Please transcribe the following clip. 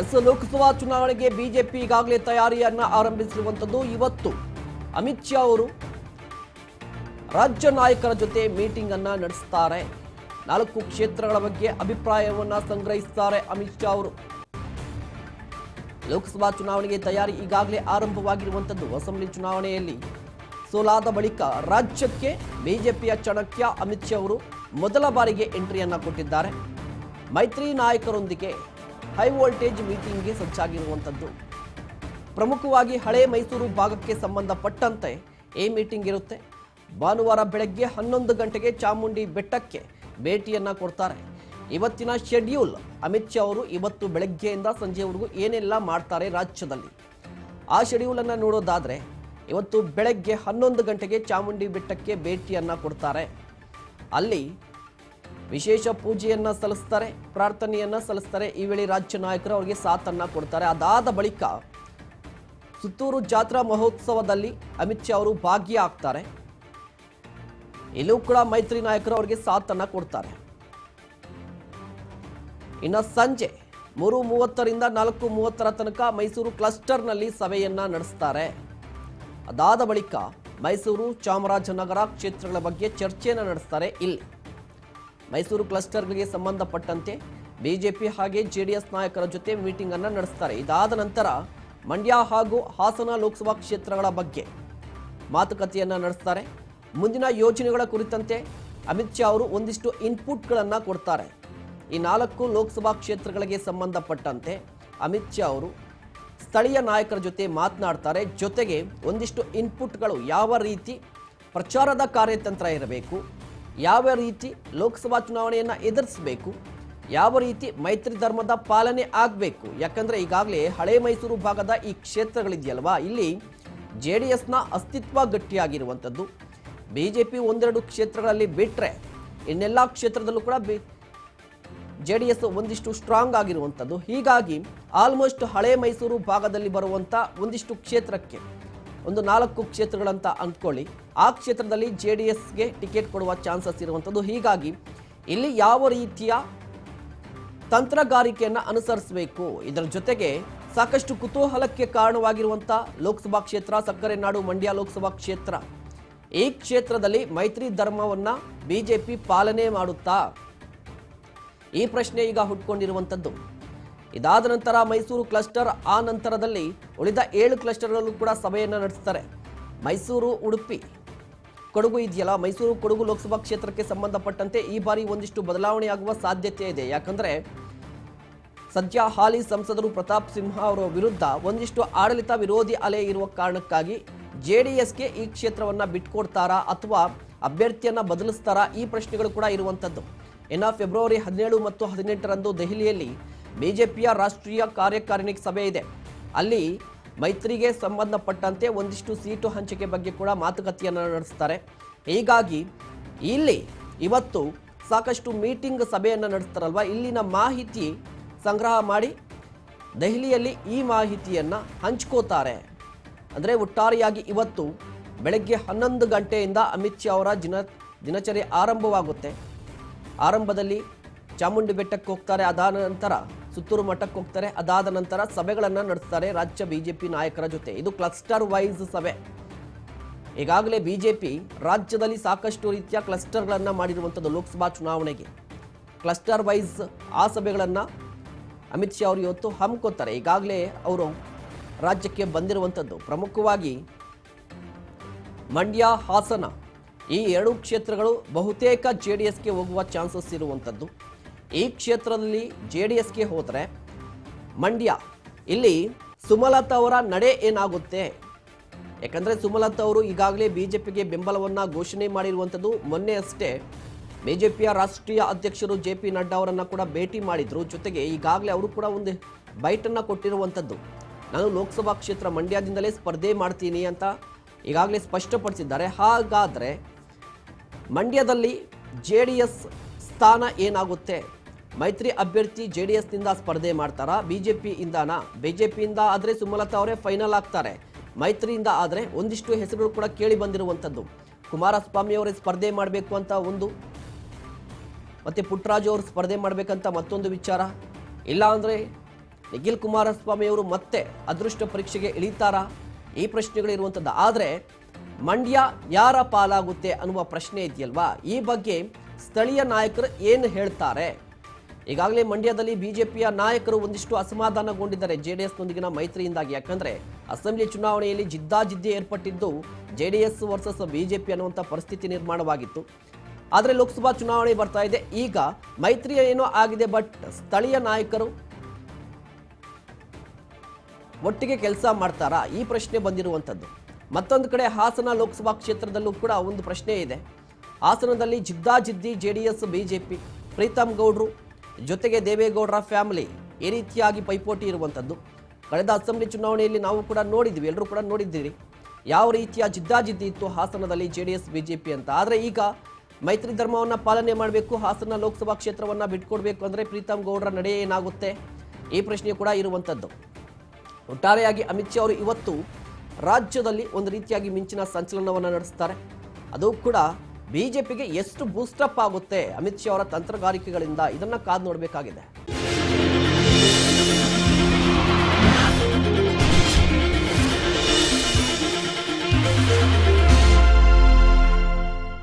S Lok Sabha ಚುನಾವಣೆಗೆ BJP ಈಗಾಗಲೇ ತಯಾರಿಯನ್ನ ಆರಂಭಿಸಿರುವಂಥದ್ದು ಇವತ್ತು. ಅಮಿತ್ ಶಾ ಅವರು ರಾಜ್ಯ ನಾಯಕರ ಜೊತೆ ಮೀಟಿಂಗ್ ಅನ್ನ ನಡೆಸ್ತಾರೆ. ನಾಲ್ಕು ಕ್ಷೇತ್ರಗಳ ಬಗ್ಗೆ ಅಭಿಪ್ರಾಯವನ್ನ ಸಂಗ್ರಹಿಸುತ್ತಾರೆ ಅಮಿತ್ ಶಾ ಅವರು. ಲೋಕಸಭಾ ಚುನಾವಣೆಗೆ ತಯಾರಿ ಈಗಾಗಲೇ ಆರಂಭವಾಗಿರುವಂಥದ್ದು ಅಸೆಂಬ್ಲಿ ಚುನಾವಣೆಯಲ್ಲಿ. ಸೋಲಾದ ಬಳಿಕ ರಾಜ್ಯಕ್ಕೆ ಬಿಜೆಪಿಯ ಚಾಣಕ್ಯ ಅಮಿತ್ ಶಾ ಅವರು ಮೊದಲ ಬಾರಿಗೆ ಎಂಟ್ರಿಯನ್ನು ಕೊಟ್ಟಿದ್ದಾರೆ. ಮೈತ್ರಿ ನಾಯಕರೊಂದಿಗೆ ಹೈ ವೋಲ್ಟೇಜ್ ಮೀಟಿಂಗ್ಗೆ ಸಜ್ಜಾಗಿರುವಂಥದ್ದು. ಪ್ರಮುಖವಾಗಿ ಹಳೆ ಮೈಸೂರು ಭಾಗಕ್ಕೆ ಸಂಬಂಧಪಟ್ಟಂತೆ ಈ ಮೀಟಿಂಗ್ ಇರುತ್ತೆ. ಭಾನುವಾರ ಬೆಳಗ್ಗೆ ಹನ್ನೊಂದು ಗಂಟೆಗೆ ಚಾಮುಂಡಿ ಬೆಟ್ಟಕ್ಕೆ ಭೇಟಿಯನ್ನ ಕೊಡ್ತಾರೆ. ಇವತ್ತಿನ ಶೆಡ್ಯೂಲ್, ಅಮಿತ್ ಶಾ ಅವರು ಇವತ್ತು ಬೆಳಗ್ಗೆಯಿಂದ ಸಂಜೆವರೆಗೂ ಏನೆಲ್ಲ ಮಾಡ್ತಾರೆ ರಾಜ್ಯದಲ್ಲಿ? ಆ ಶೆಡ್ಯೂಲನ್ನು ನೋಡೋದಾದ್ರೆ, ಇವತ್ತು ಬೆಳಗ್ಗೆ ಹನ್ನೊಂದು ಗಂಟೆಗೆ ಚಾಮುಂಡಿ ಬೆಟ್ಟಕ್ಕೆ ಭೇಟಿಯನ್ನ ಕೊಡ್ತಾರೆ. ಅಲ್ಲಿ ವಿಶೇಷ ಪೂಜೆಯನ್ನ ಸಲ್ಲಿಸ್ತಾರೆ, ಪ್ರಾರ್ಥನೆಯನ್ನ ಸಲ್ಲಿಸ್ತಾರೆ. ಈ ವೇಳೆ ರಾಜ್ಯ ನಾಯಕರು ಅವರಿಗೆ ಸಾಥನ್ನ ಕೊಡ್ತಾರೆ. ಅದಾದ ಬಳಿಕ ಸುತ್ತೂರು ಜಾತ್ರಾ ಮಹೋತ್ಸವದಲ್ಲಿ ಅಮಿತ್ ಶಾ ಅವರು ಭಾಗಿಯಾಗ್ತಾರೆ. ಇಲ್ಲೂ ಕೂಡ ಮೈತ್ರಿ ನಾಯಕರು ಅವರಿಗೆ ಸಾಥನ್ನ ಕೊಡ್ತಾರೆ. ಇನ್ನು ಸಂಜೆ ಮೂರು ಮೂವತ್ತರಿಂದ ನಾಲ್ಕು ಮೂವತ್ತರ ತನಕ ಮೈಸೂರು ಕ್ಲಸ್ಟರ್ನಲ್ಲಿ ಸಭೆಯನ್ನ ನಡೆಸ್ತಾರೆ. ಅದಾದ ಬಳಿಕ ಮೈಸೂರು ಚಾಮರಾಜನಗರ ಕ್ಷೇತ್ರಗಳ ಬಗ್ಗೆ ಚರ್ಚೆಯನ್ನು ನಡೆಸ್ತಾರೆ. ಇಲ್ಲಿ ಮೈಸೂರು ಕ್ಲಸ್ಟರ್ಗಳಿಗೆ ಸಂಬಂಧಪಟ್ಟಂತೆ ಬಿಜೆಪಿ ಹಾಗೆ ಜೆಡಿಎಸ್ ನಾಯಕರ ಜೊತೆ ಮೀಟಿಂಗ್ ಅನ್ನು ನಡೆಸ್ತಾರೆ. ಇದಾದ ನಂತರ ಮಂಡ್ಯ ಹಾಗೂ ಹಾಸನ ಲೋಕಸಭಾ ಕ್ಷೇತ್ರಗಳ ಬಗ್ಗೆ ಮಾತುಕತೆಯನ್ನು ನಡೆಸ್ತಾರೆ. ಮುಂದಿನ ಯೋಜನೆಗಳ ಕುರಿತಂತೆ ಅಮಿತ್ ಶಾ ಅವರು ಒಂದಿಷ್ಟು ಇನ್ಪುಟ್ಗಳನ್ನು ಕೊಡ್ತಾರೆ. ಈ ನಾಲ್ಕು ಲೋಕಸಭಾ ಕ್ಷೇತ್ರಗಳಿಗೆ ಸಂಬಂಧಪಟ್ಟಂತೆ ಅಮಿತ್ ಶಾ ಅವರು ಸ್ಥಳೀಯ ನಾಯಕರ ಜೊತೆ ಮಾತನಾಡ್ತಾರೆ. ಜೊತೆಗೆ ಒಂದಿಷ್ಟು ಇನ್ಪುಟ್ಗಳು ಯಾವ ರೀತಿ ಪ್ರಚಾರದ ಕಾರ್ಯತಂತ್ರ ಇರಬೇಕು ಯಾವ ರೀತಿ ಲೋಕಸಭಾ ಚುನಾವಣೆಯನ್ನು ಎದುರಿಸಬೇಕು, ಯಾವ ರೀತಿ ಮೈತ್ರಿ ಧರ್ಮದ ಪಾಲನೆ ಆಗಬೇಕು, ಯಾಕಂದರೆ ಈಗಾಗಲೇ ಹಳೆ ಮೈಸೂರು ಭಾಗದ ಈ ಕ್ಷೇತ್ರಗಳಿದೆಯಲ್ವಾ, ಇಲ್ಲಿ ಜೆ ಡಿ ಎಸ್ನ ಅಸ್ತಿತ್ವ ಗಟ್ಟಿಯಾಗಿರುವಂಥದ್ದು. ಬಿ ಜೆ ಪಿ ಒಂದೆರಡು ಕ್ಷೇತ್ರಗಳಲ್ಲಿ ಬಿಟ್ಟರೆ ಇನ್ನೆಲ್ಲ ಕ್ಷೇತ್ರದಲ್ಲೂ ಕೂಡ ಬಿ ಜೆ ಡಿ ಎಸ್ ಒಂದಿಷ್ಟು ಸ್ಟ್ರಾಂಗ್ ಆಗಿರುವಂಥದ್ದು. ಹೀಗಾಗಿ ಆಲ್ಮೋಸ್ಟ್ ಹಳೆ ಮೈಸೂರು ಭಾಗದಲ್ಲಿ ಬರುವಂಥ ಒಂದಿಷ್ಟು ಕ್ಷೇತ್ರಕ್ಕೆ ಒಂದು ನಾಲ್ಕು ಕ್ಷೇತ್ರಗಳಂತ ಅಂದ್ಕೊಳ್ಳಿ. ಆ ಕ್ಷೇತ್ರದಲ್ಲಿ ಜೆ ಡಿ ಎಸ್ಗೆ ಟಿಕೆಟ್ ಕೊಡುವ ಚಾನ್ಸಸ್ ಇರುವಂಥದ್ದು. ಹೀಗಾಗಿ ಇಲ್ಲಿ ಯಾವ ರೀತಿಯ ತಂತ್ರಗಾರಿಕೆಯನ್ನು ಅನುಸರಿಸಬೇಕು? ಇದರ ಜೊತೆಗೆ ಸಾಕಷ್ಟು ಕುತೂಹಲಕ್ಕೆ ಕಾರಣವಾಗಿರುವಂಥ ಲೋಕಸಭಾ ಕ್ಷೇತ್ರ ಸಕ್ಕರೆ ನಾಡು ಮಂಡ್ಯ ಲೋಕಸಭಾ ಕ್ಷೇತ್ರ. ಈ ಕ್ಷೇತ್ರದಲ್ಲಿ ಮೈತ್ರಿ ಧರ್ಮವನ್ನ ಬಿಜೆಪಿ ಪಾಲನೆ ಮಾಡುತ್ತಾ? ಈ ಪ್ರಶ್ನೆ ಈಗ ಹುಟ್ಕೊಂಡಿರುವಂಥದ್ದು. ಇದಾದ ನಂತರ ಮೈಸೂರು ಕ್ಲಸ್ಟರ್ ಆ ನಂತರದಲ್ಲಿ ಉಳಿದ ಏಳು ಕ್ಲಸ್ಟರ್ಗಳಲ್ಲೂ ಕೂಡ ಸಭೆಯನ್ನು ನಡೆಸ್ತಾರೆ. ಮೈಸೂರು, ಉಡುಪಿ. ಕೊಡಗು ಇದೆಯಲ್ಲ, ಮೈಸೂರು, ಕೊಡಗು ಲೋಕಸಭಾ ಕ್ಷೇತ್ರಕ್ಕೆ ಸಂಬಂಧಪಟ್ಟಂತೆ ಈ ಬಾರಿ ಒಂದಿಷ್ಟು ಬದಲಾವಣೆಯಾಗುವ ಸಾಧ್ಯತೆ ಇದೆ. ಯಾಕಂದ್ರೆ ಸದ್ಯ ಹಾಲಿ ಸಂಸದರು ಪ್ರತಾಪ್ ಸಿಂಹ ಅವರ ವಿರುದ್ಧ ಒಂದಿಷ್ಟು ಆಡಳಿತ ವಿರೋಧಿ ಅಲೆ ಇರುವ ಕಾರಣಕ್ಕಾಗಿ ಜೆ ಡಿ ಎಸ್ಗೆ ಈ ಕ್ಷೇತ್ರವನ್ನು ಬಿಟ್ಕೊಡ್ತಾರಾ ಅಥವಾ ಅಭ್ಯರ್ಥಿಯನ್ನು ಬದಲಿಸ್ತಾರಾ ಈ ಪ್ರಶ್ನೆಗಳು ಕೂಡ ಇರುವಂಥದ್ದು ಇನ್ನು ಫೆಬ್ರವರಿ ಹದಿನೇಳು ಮತ್ತು ಹದಿನೆಂಟರಂದು ದೆಹಲಿಯಲ್ಲಿ ಬಿಜೆಪಿಯ ರಾಷ್ಟ್ರೀಯ ಕಾರ್ಯಕಾರಿಣಿ ಸಭೆ ಇದೆ. ಅಲ್ಲಿ ಮೈತ್ರಿಗೆ ಸಂಬಂಧಪಟ್ಟಂತೆ ಒಂದಿಷ್ಟು ಸೀಟು ಹಂಚಿಕೆ ಬಗ್ಗೆ ಕೂಡ ಮಾತುಕತೆಯನ್ನು ನಡೆಸ್ತಾರೆ. ಹೀಗಾಗಿ ಇಲ್ಲಿ ಇವತ್ತು ಸಾಕಷ್ಟು ಮೀಟಿಂಗ್ ಸಭೆಯನ್ನು ನಡೆಸ್ತಾರಲ್ವ? ಇಲ್ಲಿನ ಮಾಹಿತಿ ಸಂಗ್ರಹ ಮಾಡಿ ದೆಹಲಿಯಲ್ಲಿ ಈ ಮಾಹಿತಿಯನ್ನು ಹಂಚ್ಕೋತಾರೆ. ಅಂದರೆ ಒಟ್ಟಾರೆಯಾಗಿ ಇವತ್ತು ಬೆಳಗ್ಗೆ ಹನ್ನೊಂದು ಗಂಟೆಯಿಂದ ಅಮಿತ್ ಶಾ ಅವರ ದಿನ, ದಿನಚರಿ ಆರಂಭವಾಗುತ್ತೆ. ಆರಂಭದಲ್ಲಿ ಚಾಮುಂಡಿ ಬೆಟ್ಟಕ್ಕೆ ಹೋಗ್ತಾರೆ. ಅದಾದ ನಂತರ ಸುತ್ತೂರು ಮಠಕ್ಕೆ ಹೋಗ್ತಾರೆ. ಅದಾದ ನಂತರ ಸಭೆಗಳನ್ನು ನಡೆಸ್ತಾರೆ ರಾಜ್ಯ ಬಿಜೆಪಿ ನಾಯಕರ ಜೊತೆ. ಇದು ಕ್ಲಸ್ಟರ್ ವೈಸ್ ಸಭೆ. ಈಗಾಗಲೇ ಬಿಜೆಪಿ ರಾಜ್ಯದಲ್ಲಿ ಸಾಕಷ್ಟು ರೀತಿಯ ಕ್ಲಸ್ಟರ್ಗಳನ್ನು ಮಾಡಿರುವಂಥದ್ದು ಲೋಕಸಭಾ ಚುನಾವಣೆಗೆ. ಕ್ಲಸ್ಟರ್ ವೈಸ್ ಆ ಸಭೆಗಳನ್ನು ಅಮಿತ್ ಶಾ ಅವರು ಇವತ್ತು ಹಮ್ಮಿಕೋತಾರೆ ಈಗಾಗಲೇ ಅವರು ರಾಜ್ಯಕ್ಕೆ ಬಂದಿರುವಂಥದ್ದು ಪ್ರಮುಖವಾಗಿ ಮಂಡ್ಯ, ಹಾಸನ ಈ ಎರಡು ಕ್ಷೇತ್ರಗಳು ಬಹುತೇಕ ಜೆ ಡಿ ಎಸ್ಗೆ ಹೋಗುವ ಚಾನ್ಸಸ್ ಇರುವಂಥದ್ದು ಈ ಕ್ಷೇತ್ರದಲ್ಲಿ ಜೆ ಡಿ ಎಸ್ಗೆ ಹೋದರೆ ಮಂಡ್ಯ, ಇಲ್ಲಿ ಸುಮಲತಾ ಅವರ ನಡೆ ಏನಾಗುತ್ತೆ? ಯಾಕಂದರೆ ಸುಮಲತಾ ಅವರು ಈಗಾಗಲೇ ಬಿ ಜೆ ಪಿಗೆ ಬೆಂಬಲವನ್ನು ಘೋಷಣೆ ಮಾಡಿರುವಂಥದ್ದು ಮೊನ್ನೆ ಅಷ್ಟೇ. ಬಿ ಜೆ ಪಿಯ ರಾಷ್ಟ್ರೀಯ ಅಧ್ಯಕ್ಷರು ಜೆ ಪಿ ನಡ್ಡಾ ಅವರನ್ನು ಕೂಡ ಭೇಟಿ ಮಾಡಿದರು. ಜೊತೆಗೆ ಈಗಾಗಲೇ ಅವರು ಕೂಡ ಒಂದು ಬೈಟನ್ನು ಕೊಟ್ಟಿರುವಂಥದ್ದು. ನಾನು ಲೋಕಸಭಾ ಕ್ಷೇತ್ರ ಮಂಡ್ಯದಿಂದಲೇ ಸ್ಪರ್ಧೆ ಮಾಡ್ತೀನಿ ಅಂತ ಈಗಾಗಲೇ ಸ್ಪಷ್ಟಪಡಿಸಿದ್ದಾರೆ. ಹಾಗಾದರೆ ಮಂಡ್ಯದಲ್ಲಿ ಜೆ ಸ್ಥಾನ ಏನಾಗುತ್ತೆ? ಮೈತ್ರಿ ಅಭ್ಯರ್ಥಿ ಜೆ ಡಿ ಎಸ್ನಿಂದ ಸ್ಪರ್ಧೆ ಮಾಡ್ತಾರಾ? ಬಿ ಜೆ ಪಿಯಿಂದನಾ ಬಿ ಜೆ ಪಿಯಿಂದ ಆದರೆ ಸುಮಲತಾ ಅವರೇ ಫೈನಲ್ ಆಗ್ತಾರೆ. ಮೈತ್ರಿಯಿಂದ ಆದರೆ ಒಂದಿಷ್ಟು ಹೆಸರುಗಳು ಕೂಡ ಕೇಳಿ ಬಂದಿರುವಂಥದ್ದು. ಕುಮಾರಸ್ವಾಮಿ ಅವರೇ ಸ್ಪರ್ಧೆ ಮಾಡಬೇಕು ಅಂತ ಒಂದು. ಮತ್ತು ಪುಟ್ಟರಾಜು ಅವರು ಸ್ಪರ್ಧೆ ಮಾಡಬೇಕಂತ ಮತ್ತೊಂದು ವಿಚಾರ. ಇಲ್ಲ ಅಂದರೆ ನಿಖಿಲ್ ಕುಮಾರಸ್ವಾಮಿ ಅವರು ಮತ್ತೆ ಅದೃಷ್ಟ ಪರೀಕ್ಷೆಗೆ ಇಳಿತಾರಾ? ಈ ಪ್ರಶ್ನೆಗಳಿರುವಂಥದ್ದು ಆದರೆ ಮಂಡ್ಯ ಯಾರ ಪಾಲಾಗುತ್ತೆ ಅನ್ನುವ ಪ್ರಶ್ನೆ ಇದೆಯಲ್ವಾ? ಈ ಬಗ್ಗೆ ಸ್ಥಳೀಯ ನಾಯಕರು ಏನು ಹೇಳ್ತಾರೆ? ಈಗಾಗಲೇ ಮಂಡ್ಯದಲ್ಲಿ ಬಿಜೆಪಿಯ ನಾಯಕರು ಒಂದಿಷ್ಟು ಅಸಮಾಧಾನಗೊಂಡಿದ್ದಾರೆ. ಜೆ ಡಿ ಎಸ್ನೊಂದಿಗಿನ ಮೈತ್ರಿಯಿಂದಾಗಿ. ಯಾಕಂದ್ರೆ ಅಸೆಂಬ್ಲಿ ಚುನಾವಣೆಯಲ್ಲಿ ಜಿದ್ದಾಜಿದ್ದಿ ಏರ್ಪಟ್ಟಿದ್ದು J D S versus BJP ಅನ್ನುವಂಥ ಪರಿಸ್ಥಿತಿ ನಿರ್ಮಾಣವಾಗಿತ್ತು. ಆದರೆ ಲೋಕಸಭಾ ಚುನಾವಣೆ ಬರ್ತಾ ಇದೆ. ಈಗ ಮೈತ್ರಿ ಏನೋ ಆಗಿದೆ, ಬಟ್ ಸ್ಥಳೀಯ ನಾಯಕರು ಒಟ್ಟಿಗೆ ಕೆಲಸ ಮಾಡ್ತಾರಾ? ಈ ಪ್ರಶ್ನೆ ಬಂದಿರುವಂಥದ್ದು. ಮತ್ತೊಂದು ಕಡೆ ಹಾಸನ ಲೋಕಸಭಾ ಕ್ಷೇತ್ರದಲ್ಲೂ ಕೂಡ ಒಂದು ಪ್ರಶ್ನೆ ಇದೆ. ಹಾಸನದಲ್ಲಿ ಜಿದ್ದಾಜಿದ್ದಿ J D S BJP. Preetham ಗೌಡ್ರು ಜೊತೆಗೆ ದೇವೇಗೌಡರ ಫ್ಯಾಮಿಲಿ ಈ ರೀತಿಯಾಗಿ ಪೈಪೋಟಿ ಇರುವಂಥದ್ದು. ಕಳೆದ ಅಸೆಂಬ್ಲಿ ಚುನಾವಣೆಯಲ್ಲಿ ನಾವು ಕೂಡ ನೋಡಿದ್ವಿ, ಎಲ್ಲರೂ ಕೂಡ ನೋಡಿದ್ದೀರಿ. ಯಾವ ರೀತಿಯ ಜಿದ್ದಾಜಿದ್ದಿ ಇತ್ತು ಹಾಸನದಲ್ಲಿ ಜೆ ಡಿ ಎಸ್ ಬಿಜೆಪಿ ಅಂತ. ಆದರೆ ಈಗ ಮೈತ್ರಿ ಧರ್ಮವನ್ನು ಪಾಲನೆ ಮಾಡಬೇಕು, ಹಾಸನ ಲೋಕಸಭಾ ಕ್ಷೇತ್ರವನ್ನು ಬಿಟ್ಕೊಡ್ಬೇಕು ಅಂದರೆ ಪ್ರೀತಮ್ ಗೌಡರ ನಡೆ ಏನಾಗುತ್ತೆ? ಈ ಪ್ರಶ್ನೆ ಕೂಡ ಇರುವಂಥದ್ದು. ಒಟ್ಟಾರೆಯಾಗಿ ಅಮಿತ್ ಶಾ ಅವರು ಇವತ್ತು ರಾಜ್ಯದಲ್ಲಿ ಒಂದು ರೀತಿಯಾಗಿ ಮಿಂಚಿನ ಸಂಚಲನವನ್ನು ನಡೆಸ್ತಾರೆ. ಅದು ಕೂಡ ಬಿಜೆಪಿಗೆ ಎಷ್ಟು ಬೂಸ್ಟಪ್ ಆಗುತ್ತೆ? ಅಮಿತ್ ಶಾ ಅವರ ತಂತ್ರಗಾರಿಕೆಗಳಿಂದ ಇದನ್ನ ಕಾದು ನೋಡಬೇಕಾಗಿದೆ.